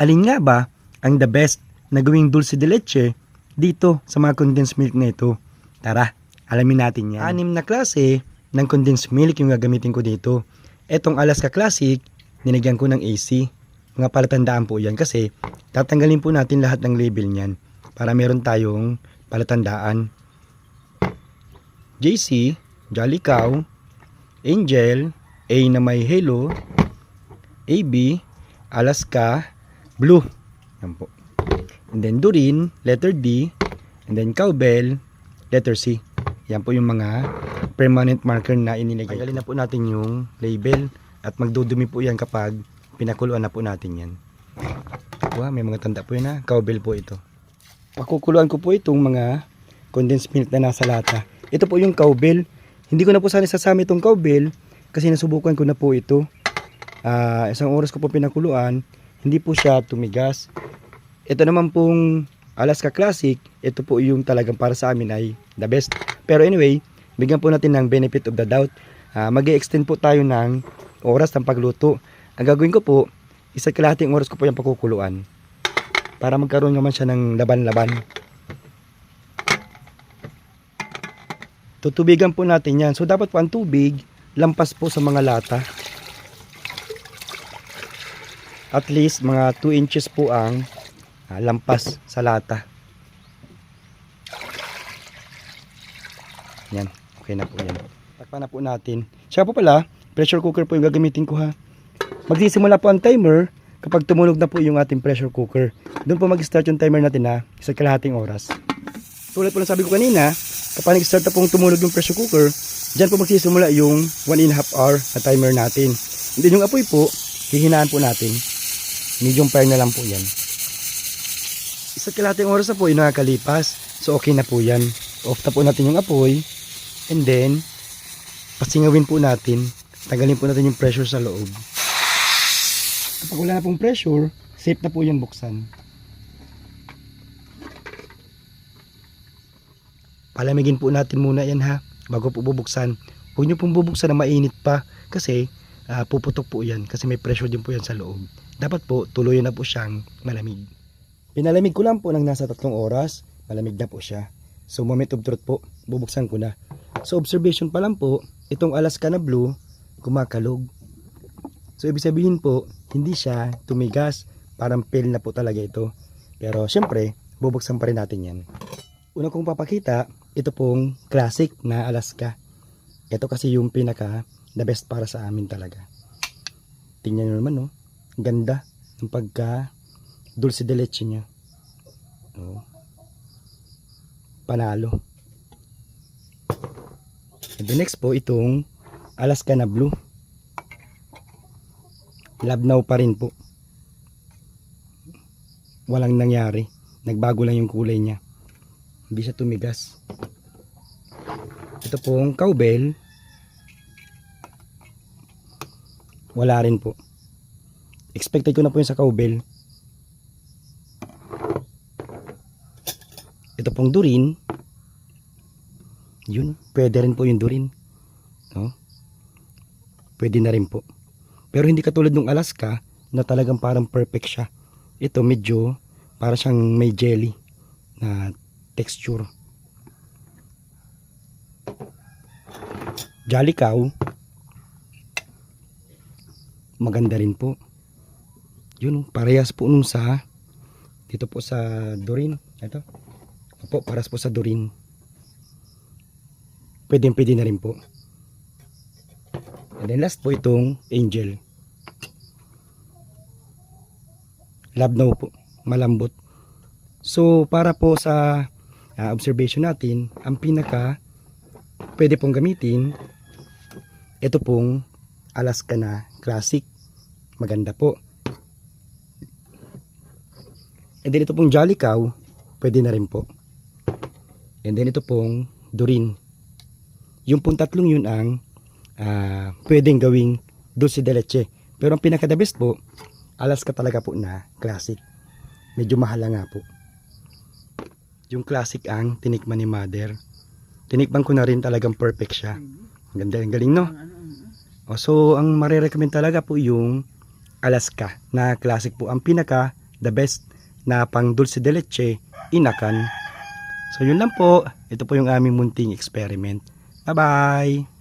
Alin nga ba ang the best na gawing dulce de leche dito sa mga condensed milk na ito? Tara, alamin natin yan. Anim na klase ng condensed milk yung gagamitin ko dito. Etong Alaska Classic, ninagyan ko ng AC. Mga palatandaan po yan kasi tatanggalin po natin lahat ng label niyan para meron tayong palatandaan. JC, Jolly Cow, Angel, A na may halo, AB, Alaska, Blue. Yan po. And then Durin, letter D, and then Cowbell, letter C. Yan po yung mga permanent marker na inilagay. Tanggalin na po natin yung label at magdudumi po yan kapag pinakuluan na po natin yan. Wow, may mga tanda po yan ha. Cowbell po ito. Pakukuluan ko po itong mga condensed milk na nasa lata. Ito po yung cowbell. Hindi ko na po sana sasama itong cowbell kasi nasubukan ko na po ito. Ah, isang oras ko po pinakuluan, hindi po siya tumigas. Ito naman pong Alaska Classic, ito po yung talagang para sa amin ay the best. Pero anyway, bigyan po natin ng benefit of the doubt. Ah, mag extend po tayo ng oras ng pagluto. Ang gagawin ko po, isa kalahating oras ko po yung pakukuluan. Para magkaroon naman siya ng laban-laban. Tutubigan po natin yan. So dapat po ang tubig, lampas po sa mga lata. At least mga 2 inches po ang ah, lampas sa lata. Yan, okay na po yan. Takpan na po natin. Siya po pala, pressure cooker po yung gagamitin ko ha. Magsisimula po ang timer kapag tumunog na po yung ating pressure cooker. Doon po mag-start yung timer natin ha, isa kalahating oras. Tulad po ng sabi ko kanina, kapag nag-start na pong tumunog yung pressure cooker, dyan po magsisimula yung 1 and a half hour na timer natin. And then yung apoy po, hihinaan po natin. Medium fire na lang po yan. Isa kalahating oras na po yung nakakalipas. So okay na po yan. Off na po natin yung apoy. And then, pasingawin po natin. Tanggalin po natin yung pressure sa loob. Kapag wala na pong pressure, safe na po yung buksan. Palamigin po natin muna yan ha, bago po bubuksan. Huwag nyo pong bubuksan na mainit pa kasi ah, puputok po yan kasi may pressure din po yan sa loob. Dapat po tuloy na po siyang malamig. Pinalamig ko lang po ng nasa tatlong oras, malamig na po siya. So moment of truth po, bubuksan ko na. So observation pa lang po, itong Alaska na blue, kumakalog. So ibig sabihin po, hindi siya tumigas, parang pale na po talaga ito. Pero syempre, bubuksan pa rin natin yan. Una kong papakita, ito pong classic na Alaska. Ito kasi yung pinaka the best para sa amin talaga. Tingnan nyo naman, no? Ganda ng pagka dulce de leche niya. Oh. Panalo. And the next po, itong Alaska na blue. Labnaw pa rin po. Walang nangyari. Nagbago lang yung kulay niya. Hindi siya tumigas. Ito pong cowbell. Wala rin po. Expected ko na po yung sa cowbell. Ito pong durin. Yun, pwede rin po yung durin. No? Pwede na rin po. Pero hindi katulad ng Alaska na talagang parang perfect siya. Ito medyo para siyang may jelly na texture. Jolly Cow. Maganda rin po. Yun, parehas po nung sa dito po sa Dorin. Ito. Opo, paras po sa Dorin. Pwede pwede na rin po. And then last po itong Angel. Labnaw po. Malambot. So, para po sa ah, observation natin, ang pinaka pwede pong gamitin, ito pong Alaska na Classic. Maganda po. And then ito pong Jolly Cow, pwede na rin po. And then ito pong Durin. Yung pong tatlong yun ang ah, pwedeng gawing dulce de leche. Pero ang pinaka the best po, Alaska talaga po na classic. Medyo mahal nga po. Yung classic ang tinikman ni mother. Tinikman ko na rin talagang perfect siya. Ang ganda, ang galing no? O, so, ang marirecommend talaga po yung Alaska na classic po. Ang pinaka the best na pang dulce de leche, inakan. So yun lang po. Ito po yung aming munting experiment. Bye-bye!